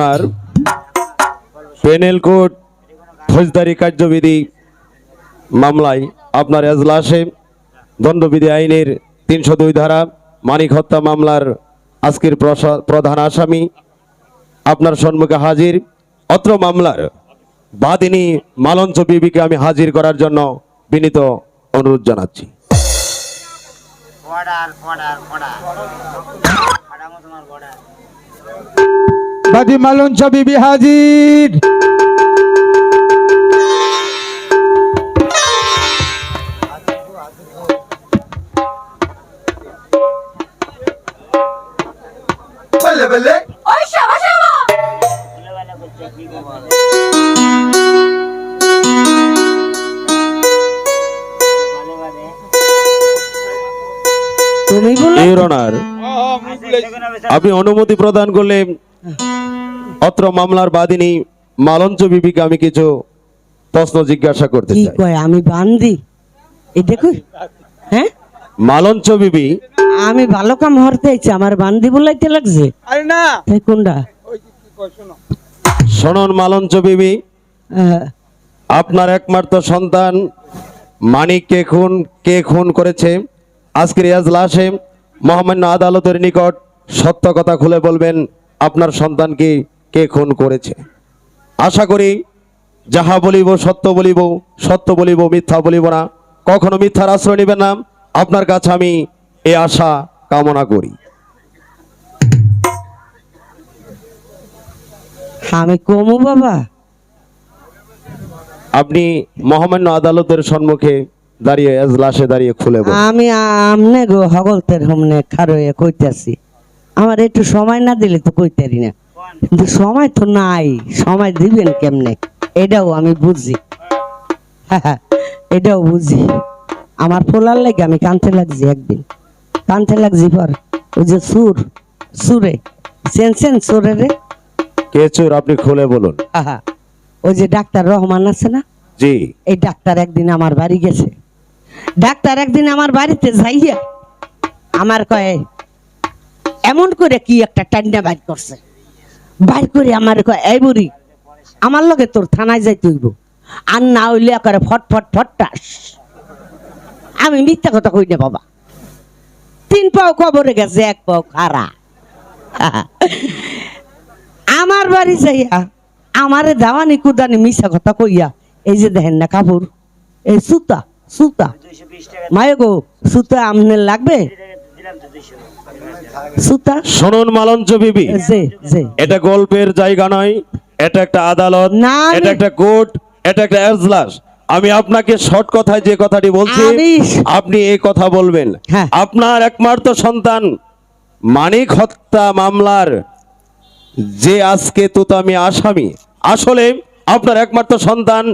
Your honour panel code, ফৌজদারি কার্যবিধি মামলায় আপনার এজলাসে দণ্ডবিধি আইনের তিনশো দুই ধারা, মানিক হত্যা মামলার আজকের প্রধান আসামি আপনার সম্মুখে হাজির। অত্র মামলার বাদিনী মালঞ্চ বিবিকে আমি হাজির করার জন্য বিনীত অনুরোধ জানাচ্ছি। বাদি মালঞ্চ বিবি হাজির। ওই শাবা শাবা। ছেলেবেলা করছে কি খবর ভালো ভালো তুমি বলে আপনি অনুমতি প্রদান করলে অত্র মামলার বাদিনী মালঞ্চ বিবিকে আমি কিছু প্রশ্ন জিজ্ঞাসা করতে কি চাই। কয় আমি বান্দি? এই দেখো। হ্যাঁ? মালঞ্চ বিবি আমি ভালো কাম হরতে আইছি আমার বান্দি বলাইতে লাগছে। আরে না। তাই কোনটা? শোনন মালঞ্চ বিবি আহ, আপনার একমাত্র সন্তান মানিক কে খুন কে খুন করেছে? আজকের এজলাসে মহামান্য আদালতের নিকট সত্য কথা খুলে বলবেন আপনার সন্তানকে কে খুন করেছে? আশা করি যাহা বলিব সত্য বলিব সত্য বলিব মিথ্যা বলিব না। কখনো মিথ্যার আশ্রয় নেবেন না। আপনার কাছে আমি এ আশা কামনা করি। আমি কমু বাবা। আপনি মহামান্য আদালতের সম্মুখে দাঁড়িয়ে এজলাসে দাঁড়িয়ে খুলে আমি আমনে গো হগলতের হমনে খারয়ে কইতাছি। আমার একটু সময় না দিলে তো কইতারি না। কিন্তু সময় তো নাই সময় দিবেন কেমনে? এটাও আমি বুঝি। এটাও বুঝি। আমার ফোলার লাগে আমি কানতে লাগছি একদিন। কানতে লাগছি পর ওই যে সুর সুরে। সেন সেন সুরে রে। কেচুর আপনি খুলে বলুন। আহা, ওই যে ডাক্তার রহমান আছে না? জি। এই ডাক্তার একদিন আমার বাড়ি গেছে। ডাক্তার একদিন আমার বাড়িতে যাইয়া আমার কয়ে এমন করে কি একটা টান্ডা বাইর করছে? বাইর করে আমার এই বুড়ি আমার লগে তোর থানায় যাইতে হইব। আর না হইলে করে ফট ফট ফট্টাস আমি মিথ্যা কথা কই না বাবা। তিন পাও কবরে গেছে এক পাও খারা আমার বাড়ি যাইয়া আমারে দাওয়ানি কুদানি মিশা কথা কইয়া এই যে দেখেন না কাপড় এই সুতা সুতা। মায়ে গো সুতা আমনে লাগবে? সুতা? শুনুন মালঞ্চ বিবি। এটা গল্পের জায়গা নয় এটা একটা আদালত এটা একটা কোর্ট এটা একটা এজলাস। আমি আপনাকে শর্ট কথায় যে কথাটি বলছি আপনি এই কথা বলবেন। হ্যাঁ। আপনার একমাত্র সন্তান মানিক হত্যা মামলার যে আজকে তুতামি আসামি আসলে আপনার একমাত্র সন্তান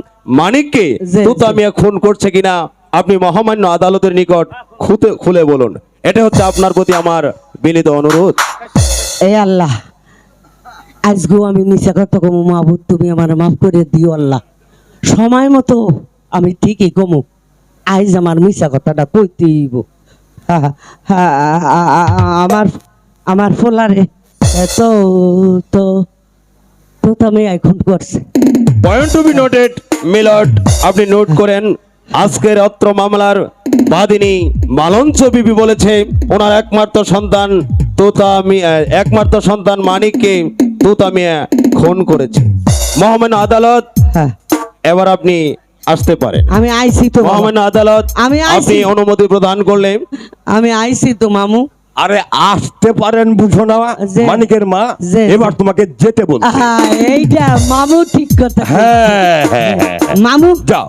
মানিককে তুতামিয়া খুন করছে কিনা আপনি মহামান্য আদালতের নিকট খুতে খুলে বলুন। এটা হচ্ছে আপনার প্রতি আমার বিনীত অনুরোধ। এ আল্লাহ আজকেও আমি মিশা কথা কমু মাহবুদ তুমি আমার মাফ করে দিও আল্লাহ। সময় মতো আমি ঠিকই কমু আইজ আমার মিশা কথাটা কইতেইব আমার আমার ফোলারে তো তো তো তুমি এখন করছে। Point to be noted milord আপনি নোট করেন। আজকের অত্র মামলার বাদিনী মালঞ্চ বিবি বলেছে ওনার একমাত্র সন্তান তোতা মিয়া একমাত্র সন্তান মানিককে তোতা মিয়া খুন করেছে। মহামান্য আদালত হ্যাঁ। এবার আপনি আসতে পারেন। আমি আইসি তো। মহামান্য আদালত আমি। আপনি অনুমতি প্রদান করলে আমি আইসি তো মামু। আরে আসতে পারেন বুঝো না যে- মানিকের মা যে- এবার তোমাকে যেতে বল এইটা মামু ঠিক কথা হ্যাঁ হ্যাঁ হ্যাঁ। মামু যাও।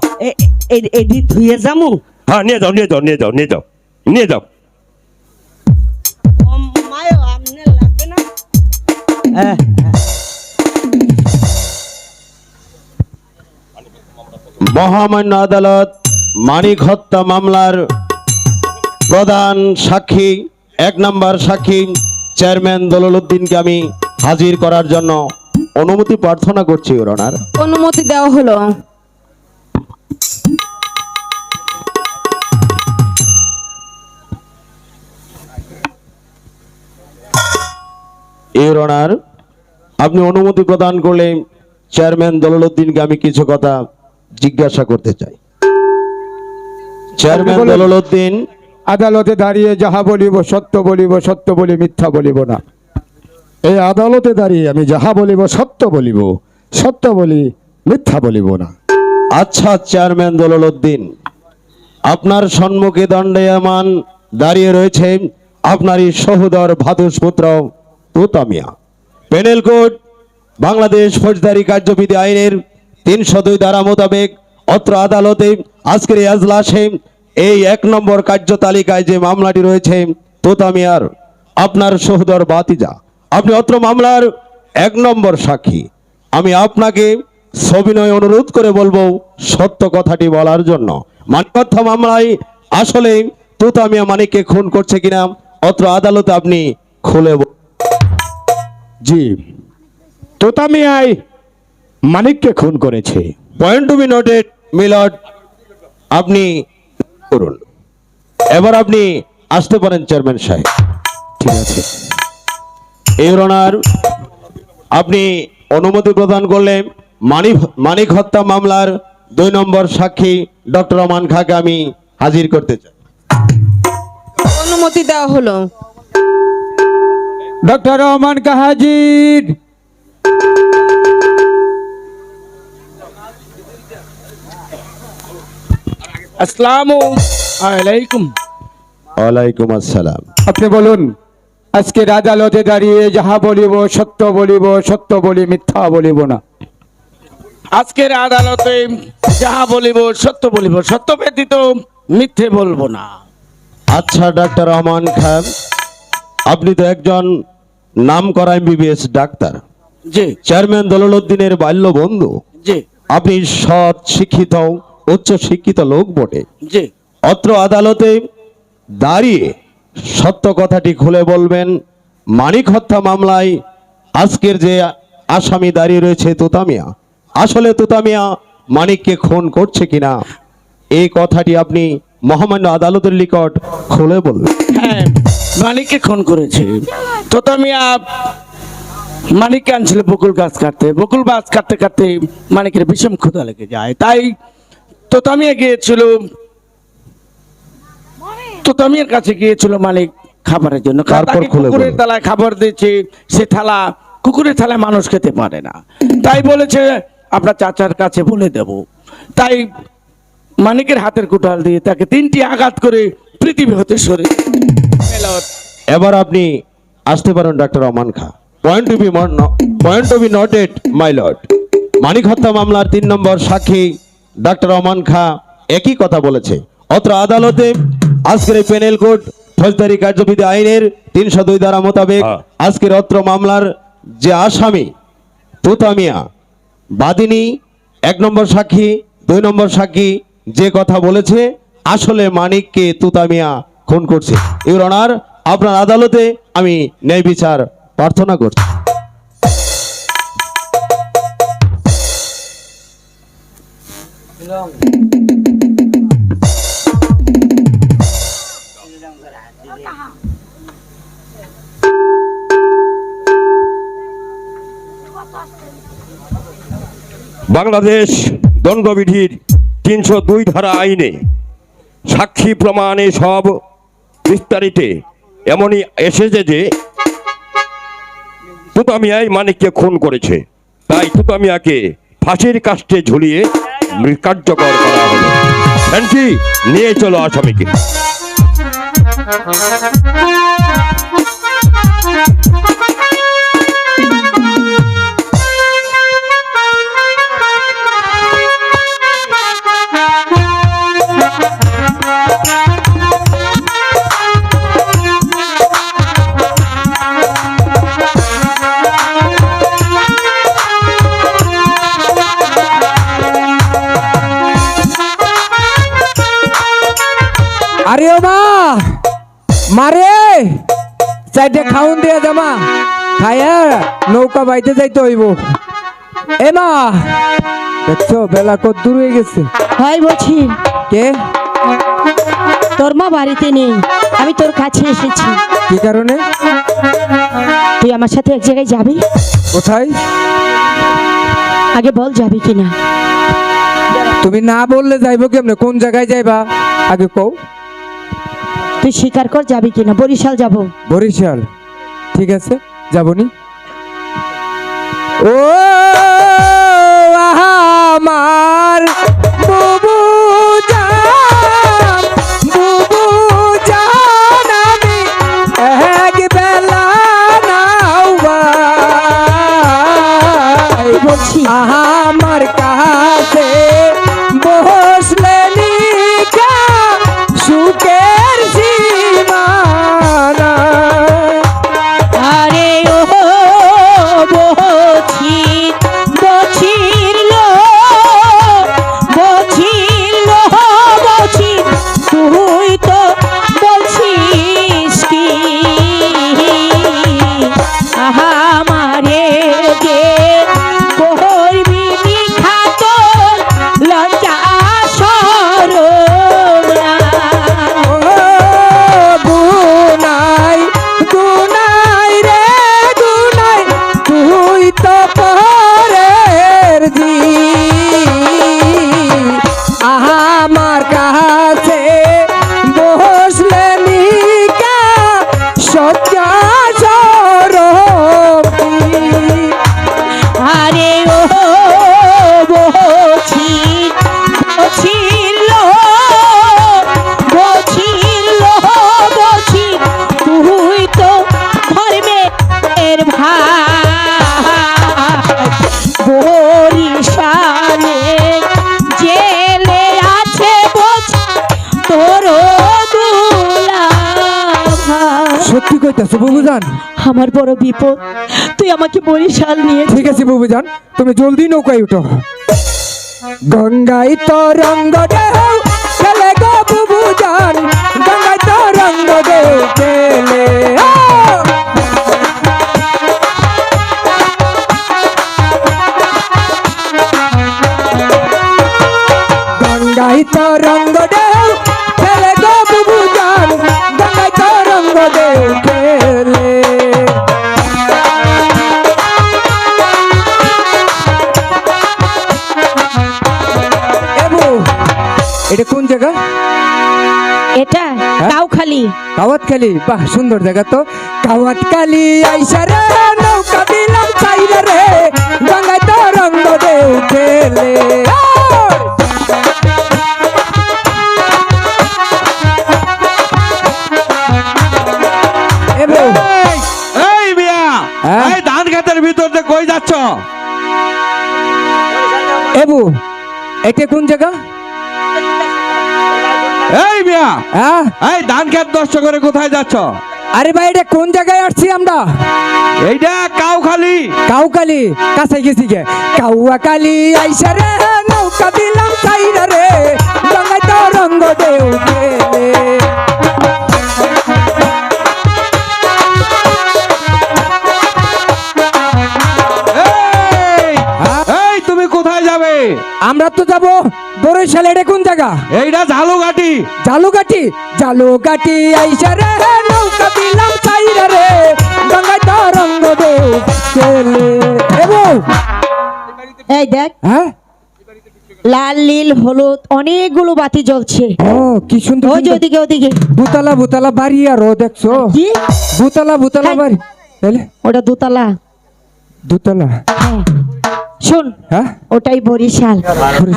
এডি থুয়ে যামু হ্যাঁ নিয়ে যাও নিয়ে যাও নিয়ে যাও নিয়ে যাও নিয়ে যাও মায়ো আমনে লাগবে না হ্যাঁ, হ্যাঁ। মহামান্য আদালত মানিক হত্যা মামলার প্রধান সাক্ষী এক নম্বর সাক্ষী চেয়ারম্যান দলল উদ্দিনকে আমি হাজির করার জন্য অনুমতি প্রার্থনা করছি ওর অনার অনুমতি দেওয়া হলো। ইউর অনার আপনি অনুমতি প্রদান করলে চেয়ারম্যান দলুদ্দিনকে আমি কিছু কথা জিজ্ঞাসা করতে চাই। চেয়ারম্যান বলুন। আদালতে দাঁড়িয়ে যাহা বলিব সত্য বলিব, সত্য বলি মিথ্যা বলিব না। এই আদালতে দাঁড়িয়ে আমি যাহা বলিব, সত্য বলিব, সত্য বলি মিথ্যা বলিব না। আচ্ছা চেয়ারম্যান দলুদ্দিন আপনার সম্মুখে দণ্ডায়মান দাঁড়িয়ে রয়েছে আপনারই সহোদর ভাদুষপুত্র তুতামিয়া পেনেল কোড বাংলাদেশ ফৌজদারি কার্যবিধি আইনের তিনশো দুই ধারা মোতাবেক অত্র আদালতে আজকের এই আজলাসে এই এক নম্বর কার্য তালিকায় যে মামলাটি রয়েছে তোতামিয়ার আপনার সহদর বাতিজা। আপনি অত্র মামলার এক নম্বর সাক্ষী। আমি আপনাকে সবিনয় অনুরোধ করে বলব সত্য কথাটি বলার জন্য। মানিকথা মামলায় আসলে তুতামিয়া মানিককে খুন করছে কিনা অত্র আদালতে আপনি খুলে বল- জি তোতামিয়াই মানিককে খুন করেছে। Point to be noted milord আপনি করুন। এবার আপনি আসতে পারেন চেয়ারম্যান সাহেব। ঠিক আছে। এই ওনার আপনি অনুমতি প্রদান করলে মানিক মানিক হত্যা মামলার দুই নম্বর সাক্ষী ডক্টর রমান খাকে আমি হাজির করতে চাই। অনুমতি দেওয়া হলো। ডক্টর রহমান কাহাজির আসসালামু আলাইকুম। ওয়ালাইকুম আসসালাম। আপনি বলুন আজকের আদালতে দাঁড়িয়ে যাহা বলিব সত্য বলিব সত্য বলি মিথ্যা বলিব না। আজকের আদালতে যাহা বলিব সত্য বলিব সত্য ব্যতীত মিথ্যে বলব না। আচ্ছা ডাক্তার রহমান খান আপনি তো একজন নাম করা এমবিবিএস ডাক্তার। জি। চেয়ারম্যান দলুদ্দিনের বাল্য বন্ধু জি। আপনি সৎ শিক্ষিত উচ্চ শিক্ষিত লোক বটে। অত্র আদালতে দাঁড়িয়ে সত্য কথাটি খুলে বলবেন মানিক হত্যা মামলায় আজকের যে আসামি দাঁড়িয়ে রয়েছে তোতামিয়া। আসলে তোতামিয়া মানিককে খুন করছে কিনা এই কথাটি আপনি মহামান্য আদালতের নিকট খুলে বলবেন। হ্যাঁ মানিককে খুন করেছে। তোতামিয়া মানিককে আনছিল বকুল গাছ কাটতে। বকুল গাছ কাটতে কাটতে মানিকের বিষম ক্ষুধা লেগে যায়। তাই তোতামিয়া গিয়েছিল। তোতামিয়ার কাছে গিয়েছিল মালিক খাবারের জন্য। তারপর কুকুরের। থালায় খাবার দিয়েছে সে থালা কুকুরের থালায় মানুষ খেতে পারে না। তাই বলেছে আপনার চাচার কাছে বলে দেব। তাই মানিকের হাতের কুটাল দিয়ে তাকে তিনটি আঘাত করে পৃথিবী হতে সরে। এবার আপনি আসতে পারেন doctor Rahman Khan. Point to be point to be noted my lord মানিক হত্যা মামলার তিন নম্বর সাক্ষী ডাক্তার রহমান খা একই কথা বলেছে। অত্র আদালতে আজকের এই পেনেল কোড ফৌজদারি কার্যবিধি আইনের তিনশো দুই ধারা মোতাবেক হ্যাঁ। আজকের অত্র মামলার যে আসামি তুতামিয়া বাদিনী এক নম্বর সাক্ষী দুই নম্বর সাক্ষী যে কথা বলেছে আসলে মানিককে তুতামিয়া খুন করছে। ইউর অনার আপনার আদালতে আমি ন্যায় বিচার প্রার্থনা করছি। বাংলাদেশ দণ্ডবিধির তিনশো দুই ধারা আইনে সাক্ষী প্রমাণে সব বিস্তারিতে এমনই এসেছে যে তুতামিয়াই মানিককে খুন করেছে। তাই তুতামিয়াকে ফাঁসির কাস্টে ঝুলিয়ে কার্যকর করা হলো। নিয়ে চলো আসামিকে। আরে মা। মারে। চাইতে খাউন দিয়ে জামা খায়া নৌকা বাইতে যাইতে হইব। এ মা। দেখছ বেলা কত দূর হয়ে গেছে। হয় বলছি। কে? তোর মা বাড়িতে নেই। আমি তোর কাছে এসেছি। কি কারণে? তুই আমার সাথে এক জায়গায় যাবি? কোথায়? আগে বল যাবি কিনা। তুমি না বললে যাইবো কেমনে? কোন জায়গায় যাইবা? আগে কও। তুই স্বীকার কর, যাবি কিনা। বরিশাল যাব। বরিশাল? ঠিক আছে, যাবনি? ও আমার বুবু জান কইতাছো বুবুজান? আমার বড় বিপদ। তুই আমাকে বরিশাল নিয়ে ঠিক আছে বুবুজান তুমি জলদি নৌকায় উঠো। গঙ্গাই তো রঙ্গ দেও খেলে গো বুবুজান। গঙ্গাই তো রঙ্গ দেও খেলে গঙ্গাই তো রঙ্গ দেও খেলে গো বুবুজান। গঙ্গাই তো রঙ্গ দেও এটা কোন জায়গা? এটা কাউখালি। কাওয়াতখালি? বাহ সুন্দর জায়গা তো। কাওয়াতখালি আইসা রে নৌকা দিলাম চাইরে রে গঙ্গায় তো রঙ্গ দেও খেলে এই মিয়া হ্যাঁ? এই ধান খেতের ভিতর দিয়ে কই যাচ্ছ? এবু এটা কোন জায়গা? এই মিয়া হ্যাঁ? এই ধান খেত নষ্ট করে কোথায় যাচ্ছ? আরে ভাই এটা কোন জায়গায় আসছি আমরা? এইটা কাউখালি। কাউকালি কাছে গেছি গে। কাউয়া কালি আইসা রে নৌকা দিলাম তাই রে গঙ্গায় তো রঙ্গ দেও যাবে? আমরা তো যাব বরিশাল এটা কোন জায়গা? এইটা ঝালুঘাটি। জালুকাটি জালুকাটি আইসা রে নৌকা দিলাম চাইরা রে গঙ্গায় তো রঙ্গ দেও খেলে এবো এই দেখ হ্যাঁ? লাল নীল হলুদ অনেকগুলো বাতি জ্বলছে। ও কি সুন্দর ওই যে ওদিকে ওদিকে। ভূতালা ভূতালা বাড়ি আর ও দেখছ? কি? ভূতালা ভূতালা হ্যাঁ। বাড়ি। তাহলে ওটা দোতলা। দুতলা? হ্যাঁ। শোন হ্যাঁ? ওটাই বরিশাল।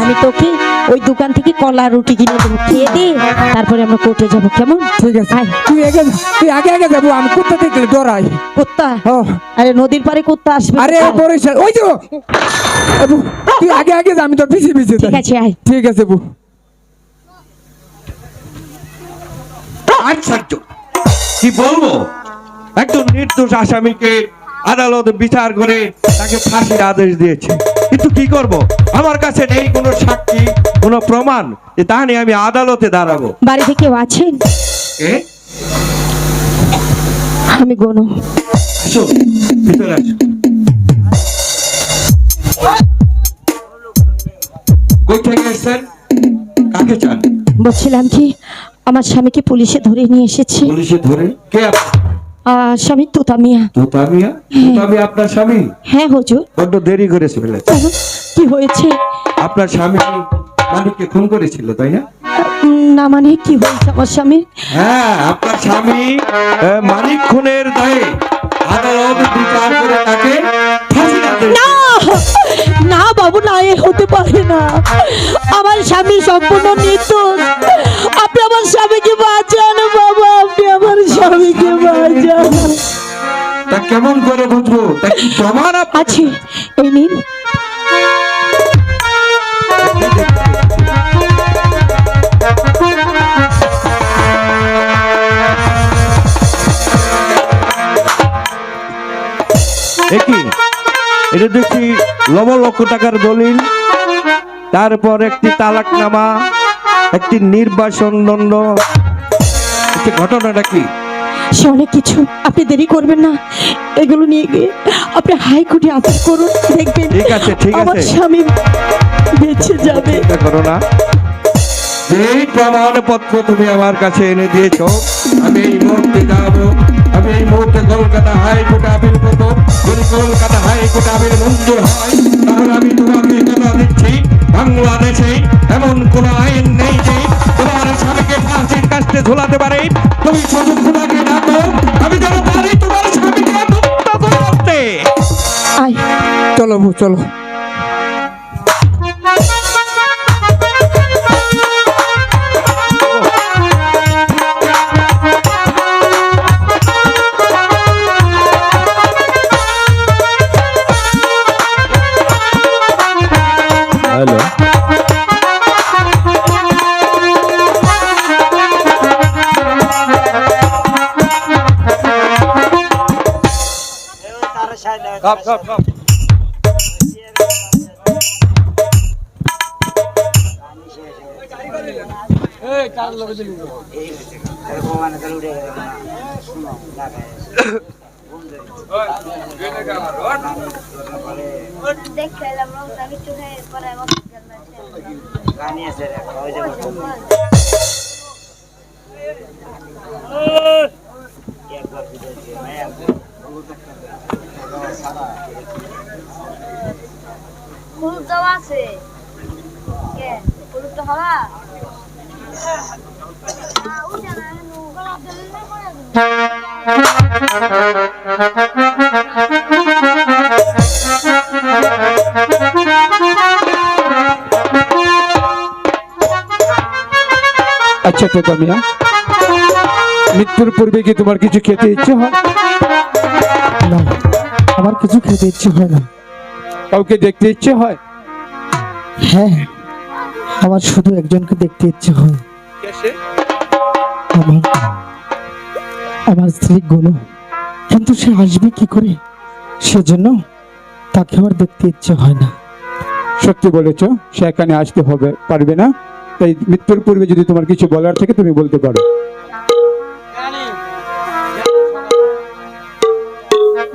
আমি তোকে ওই দোকান থেকে কলা রুটি কিনে দেবো। খেয়ে দে তারপরে আমরা কোর্টে যাব কেমন? ঠিক আছে। আয়। তুই আগে তুই আগে আগে যাব আমি কুত্তা দেখলে ডরাই। কুত্তা? ও। আরে নদীর পারে কুত্তা আসবে আরে? বরিশাল ওই তো এবু, তুই আগে আগে যা আমি তোর পিছিয়ে পিছিয়ে ঠিক আছে আয়। ঠিক আছে বু আশ্চর্য কি বলব? একজন নির্দোষ আসামিকে আদালত বিচার করে তাকে ফাঁসির আদেশ দিয়েছে। কিন্তু কি করব? আমার কাছে নেই কোনো সাক্ষী কোনো প্রমাণ। যে তা নিয়ে আমি আদালতে দাঁড়াবো। বাড়িতে কেউ আছেন আমি গনু আসো ভিতরে আসো। কই থেকে এসেছেন? কাকে চান? বলছিলাম কি আমার স্বামীকে পুলিশে ধরে নিয়ে এসেছে। পুলিশে ধরে? কে আপনি? স্বামী তোতা মিয়া। তোতা মিয়া? তোতা মিয়া আপনার স্বামী? হ্যাঁ হুজুর। বড্ড দেরি ফেলেছে কি হয়েছে? আপনার স্বামী মানিককে খুন করেছিল তাই না? না মানে কি হয়েছে আমার স্বামী হ্যাঁ আপনার স্বামী মানিক খুনের দায়ে আদালত বিচার করে তাকে না না বাবু না এ হতে পারে না। আমার স্বামী সম্পূর্ণ নির্দোষ আপনি আমার স্বামীকে বাঁচান বাবা। স্বামীকে তা কেমন করে বুঝব? তা কি প্রমাণ আছে এই নিন। একই এটা দেখছি লব লক্ষ টাকার দলিল। তারপর একটি তালাকনামা একটি নির্বাসন দণ্ড। আচ্ছা, ঘটনাটা কি? সে অনেক কিছু। আপনি দেরি করবেন না। এগুলো নিয়ে গিয়ে আপনি হাইকোর্টে আপিল করুন দেখবেন ঠিক আছে, ঠিক আমার স্বামী বেঁচে যাবে। চিন্তা করো না। এই প্রমাণপত্র তুমি আমার কাছে এনে দিয়েছ। আমি এই মুহূর্তে যাব। মুহূর্তে কলকাতা হাইকোর্টে আপিল করব। যদি কলকাতা হাইকোর্টে আপিল মঞ্জুর হয় তাহলে আমি তোমাকে কথা দিচ্ছি। বাংলাদেশে এমন কোন আইন নেই যে তোমার স্বামীকে ফাঁসির কাছে ঝোলাতে পারে। তুমি শুধু খোলাকে ডাকো। আমি যেন পারি তোমার স্বামীকে মুক্ত করতে চলো চলো। তার সাইডে এরকম মানে তাহলে উঠে গেল না শুনো ঢাকায় দেখে এলাম রংটা কিছু হয়ে পরে গানি আছে রে, ওই যে একবার ভাইয়া তো আচ্ছা তোতা মিয়া মৃত্যুর পূর্বে কি তোমার কিছু খেতে ইচ্ছে হয়? না। আমার কিছু খেতে ইচ্ছে হয় না। কাউকে দেখতে ইচ্ছে হয়? হ্যাঁ আমার শুধু একজনকে দেখতে ইচ্ছে হয়। আমার আমার স্ত্রী গুলো কিন্তু সে আসবে কি করে? সেজন্য তাকে আমার দেখতে ইচ্ছে হয় না। সত্যি বলেছ সে এখানে আসতে হবে পারবে না? তাই মৃত্যুর পূর্বে যদি তোমার কিছু বলার থাকে তুমি বলতে পারো।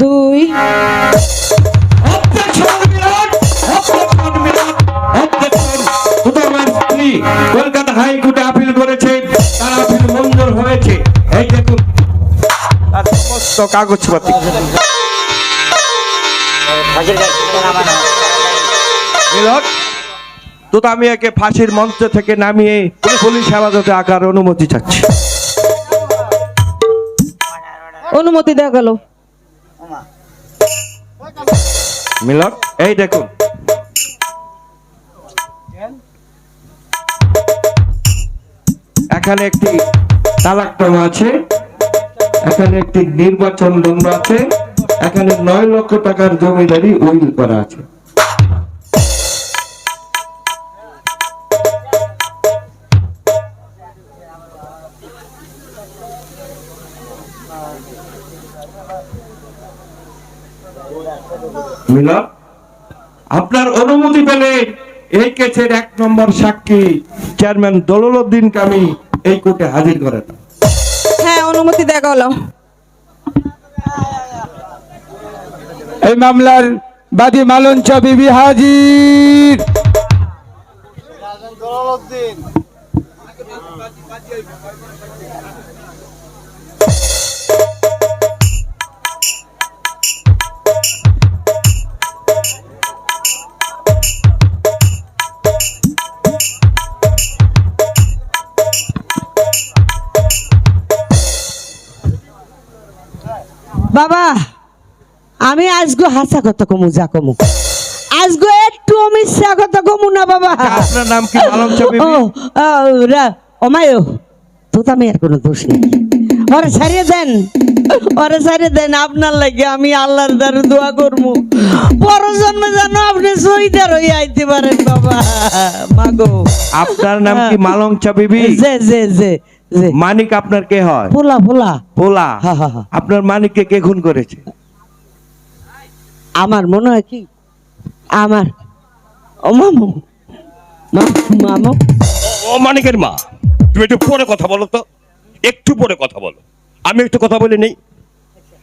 দুই। কলকাতা হাইকোর্টে আপিল করেছে তার আপিল মঞ্জুর হয়েছে। এই দেখুন তার সমস্ত মিলন ফাঁসির মঞ্চ থেকে নামিয়ে পুলিশ হেফাজতে আঁকার অনুমতি চাচ্ছি। অনুমতি দেওয়া গেল। মিলন এই দেখুন এখানে একটি তালাকটাম আছে এখানে একটি নির্বাচন দণ্ড আছে এখানে নয় লক্ষ টাকার জমিদারি উইল করা আছে। মিলন আপনার অনুমতি পেলে এই কেসের এক নম্বর সাক্ষী চেয়ারম্যান দলল আমি এই কোর্টে হাজির করে হ্যাঁ অনুমতি গেল এই মামলার বাদী মালঞ্চ বিবি হাজির। বাবা আমি আজগো হাসা কথা কমু যা কমু। আজগো একটু মিথ্যা কথা কমু না বাবা। আপনার নাম কি মালম চাবি ও অমায়ো তো তো আমি আর কোনো দোষ নেই। ওরে ছাড়িয়ে দেন ওরে ছাড়িয়ে দেন আপনার লাগে আমি আল্লাহর দ্বারে দোয়া করব বড় জন্মে যেন আপনি সহিদার হয়ে আইতে পারেন বাবা। মাগো। আপনার নাম কি মালং চাবিবি জে জে যে। মানিক আপনার কে হয়? পোলা পোলা পোলা হা, হা, হা। আপনার মানিককে কে খুন করেছে? আমার মনে হয় কি? আমার। ও মামু। মা- মামু। ও মানিকের মা তুমি একটু পরে কথা বলো তো। একটু পরে কথা বলো। আমি একটু কথা বলে নেই।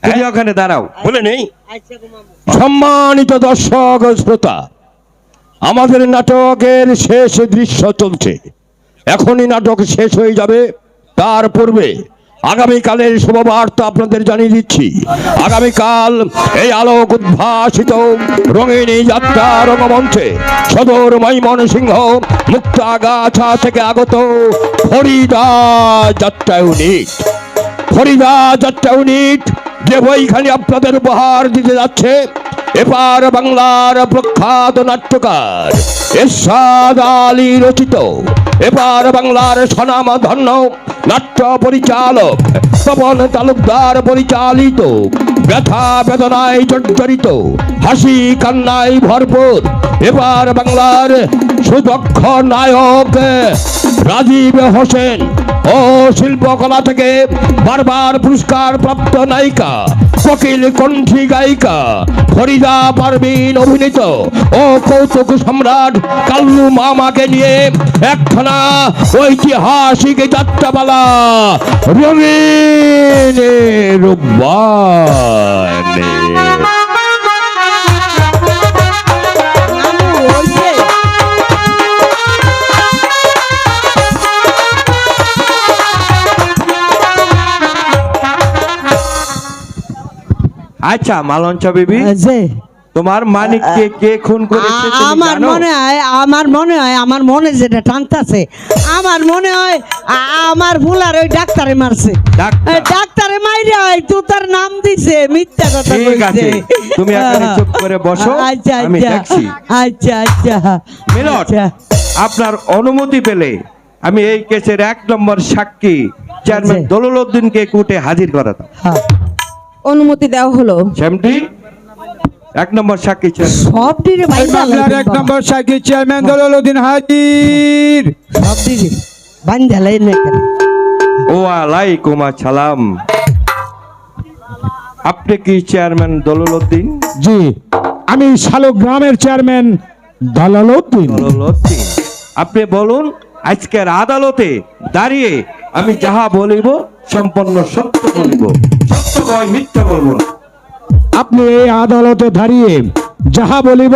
তুমি ওখানে দাঁড়াও। বলে নেই? সম্মানিত দর্শক শ্রোতা আমাদের নাটকের শেষ দৃশ্য চলছে। এখনই নাটক শেষ হয়ে যাবে। তার পূর্বে আগামীকালের শুভবার্তা আপনাদের জানিয়ে দিচ্ছি। আগামীকাল এই আলোক উদ্ভাসিত রঙিনী যাত্রা রঙ্গমঞ্চে সদর মৈমন সিংহ মুক্তাগাছা থেকে আগত ফরিদা যাত্রা ইউনিট। ফরিদা যাত্রা ইউনিট যে বইখানি আপনাদের উপহার দিতে যাচ্ছে এপার বাংলার প্রখ্যাত নাট্যকার এরশাদ আলী রচিত। এপার বাংলার স্বনাম ধন্য নাট্য পরিচালক, তপন তালুকদার পরিচালিত, ব্যথা বেদনায় জর্জরিত, হাসি কান্নায় ভরপুর। এবার বাংলার সুদক্ষ নায়ক রাজীব হোসেন ও শিল্পকলা থেকে বারবার পুরস্কার প্রাপ্ত নায়িকা, কোকিল কণ্ঠী গায়িকা, ফরিদা পারভিন অভিনীত ও কৌতুক সম্রাট কাল্লু মামাকে নিয়ে একখানা ঐতিহাসিক যাত্রাপালা, রঙিন রূপবানে। আচ্ছা মালন চাবিবি যে তোমার মানিককে কে খুন করেছে আমার মনে হয় আমার মনে হয় আমার মনে যেটা টানতাছে আমার মনে হয় আমার ভুলার ওই ডাক্তারে মারছে ডাক্তার? মাইরে হয় তুই তার নাম দিছে মিথ্যা কথা কইছে তুমি এখানে চুপ করে বসো আচ্ছা আমি আচ্ছা দেখছি আচ্ছা আচ্ছা মিলন আচ্ছা। আপনার অনুমতি পেলে আমি এই কেসের এক নম্বর সাক্ষী চেয়ারম্যান আচ্ছা। দলুল উদ্দিনকে কোর্টে হাজির করাতাম হ্যাঁ। অনুমতি দেওয়া হলো। শ্যামটি এক নম্বর সাক্ষী চেয়ারম্যান সব দিনে এই মামলার এক নম্বর সাক্ষী চেয়ারম্যান দলুদ্দিন হাজির। সব দিনে বান্ধালাই না কেন ও আলাইকুম আসসালাম। আপনি কি চেয়ারম্যান দলুল উদ্দিন জি আমি শালক গ্রামের চেয়ারম্যান দালাল উদ্দিন দলুল উদ্দিন আপনি বলুন আজকের আদালতে দাঁড়িয়ে আমি যাহা বলিব সম্পন্ন সত্য বলিব। সত্য কয় মিথ্যা বলব আপনি এই আদালতে দাঁড়িয়ে যাহা বলিব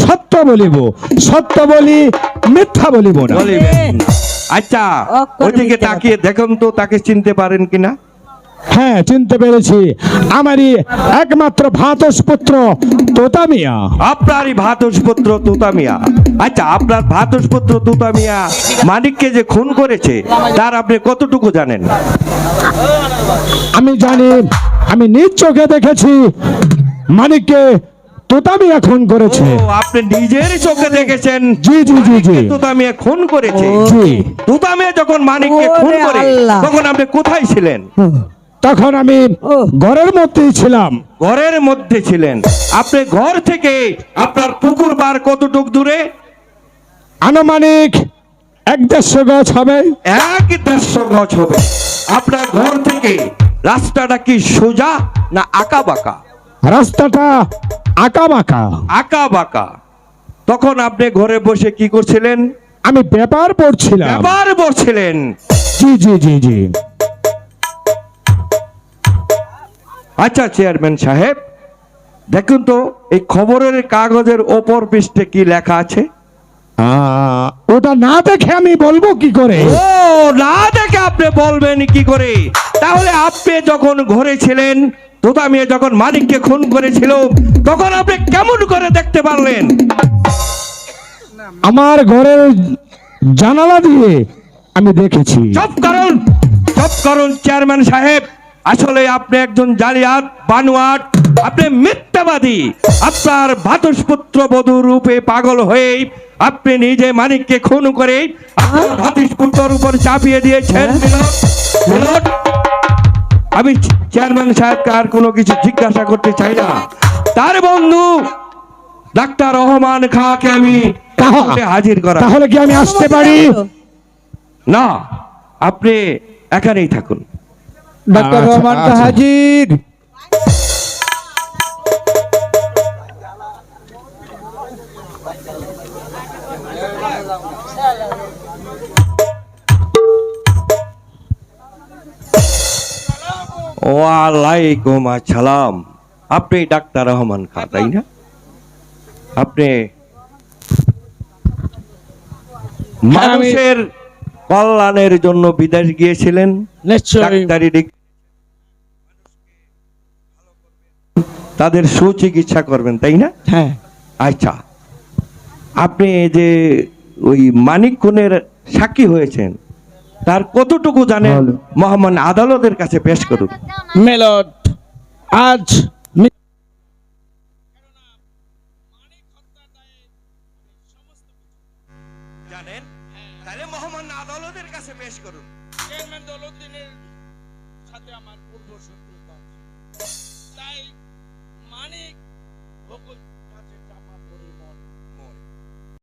সত্য বলিব। সত্য বলি মিথ্যা বলিব না। আচ্ছা। ওদিকে ওইদিকে তাকিয়ে দেখুন তো তাকে চিনতে পারেন কিনা? হ্যাঁ চিনতে পেরেছি। আমারই একমাত্র ভাতস পুত্র তোতা মিয়া আপনারই ভাতসপুত্র তুতামিয়া। আচ্ছা আপনার ভাতসপুত্র তুতামিয়া মানিককে যে খুন করেছে তার আপনি কতটুকু জানেন? আমি জানি আমি নিজ চোখে দেখেছি মানিককে তোতামিয়া খুন করেছে। আপনি নিজের চোখে দেখেছেন জি জি জি জি। তোতামিয়া খুন করেছে। জি। তুতামিয়া যখন মানিককে খুন করে তখন আপনি কোথায় ছিলেন? তখন আমি ঘরের মধ্যেই ছিলাম। ঘরের মধ্যে ছিলেন। আপনি ঘর থেকে আপনার পুকুর বার কতটুক দূরে? আনুমানিক এক দেড়শো গাছ হবে। এক দেড়শো গজ হবে। আপনার ঘর থেকে রাস্তাটা কি সোজা না আঁকা বাঁকা? রাস্তাটা আঁকা বাঁকা। আঁকা বাঁকা। তখন আপনি ঘরে বসে কি করছিলেন? আমি ব্যাপার পড়ছিলাম। ব্যাপার পড়ছিলেন। জি জি জি জি। আচ্ছা চেয়ারম্যান সাহেব দেখুন তো এই খবরের কাগজের ওপর পৃষ্ঠে কি লেখা আছে? ওটা না দেখে আমি বলব কি করে? ও না দেখে আপনি বলবেন কি করে? তাহলে আপনি যখন ঘরে ছিলেন তোতা মেয়ে যখন মালিককে খুন করেছিল তখন আপনি কেমন করে দেখতে পারলেন? আমার ঘরের জানালা দিয়ে আমি দেখেছি। চপ কারণ চপ কারণ চেয়ারম্যান সাহেব। আসলে আপনি একজন জালিয়াত বানুয়াট আপনি মিথ্যাবাদী। আপনার ভাতসপুত্র বধূ রূপে পাগল হয়ে আপনি নিজে মানিককে খুন করে আপনার উপর চাপিয়ে দিয়েছেন মিলন। আমি চেয়ারম্যান সাহেবকে আর কোনো কিছু জিজ্ঞাসা করতে চাই না। তার বন্ধু ডাক্তার রহমান খাঁকে আমি? হাজির করা। তাহলে কি আমি আসতে পারি? না আপনি এখানেই থাকুন। ডাক্তার রহমান। হাজির ওয়ালাইকুম আসসালাম। আপনি ডাক্তার রহমান খান তাই না? আপনি মানুষের কল্যাণের জন্য বিদেশ গিয়েছিলেন? নিশ্চয়ই। ডাক্তারি তাদের সুচিকিৎসা করবেন তাই না? হ্যাঁ। আচ্ছা আপনি যে ওই মানিক খুনের সাক্ষী হয়েছেন তার কতটুকু জানেন? মহামান আদালতের কাছে পেশ করুন। মেলট আজ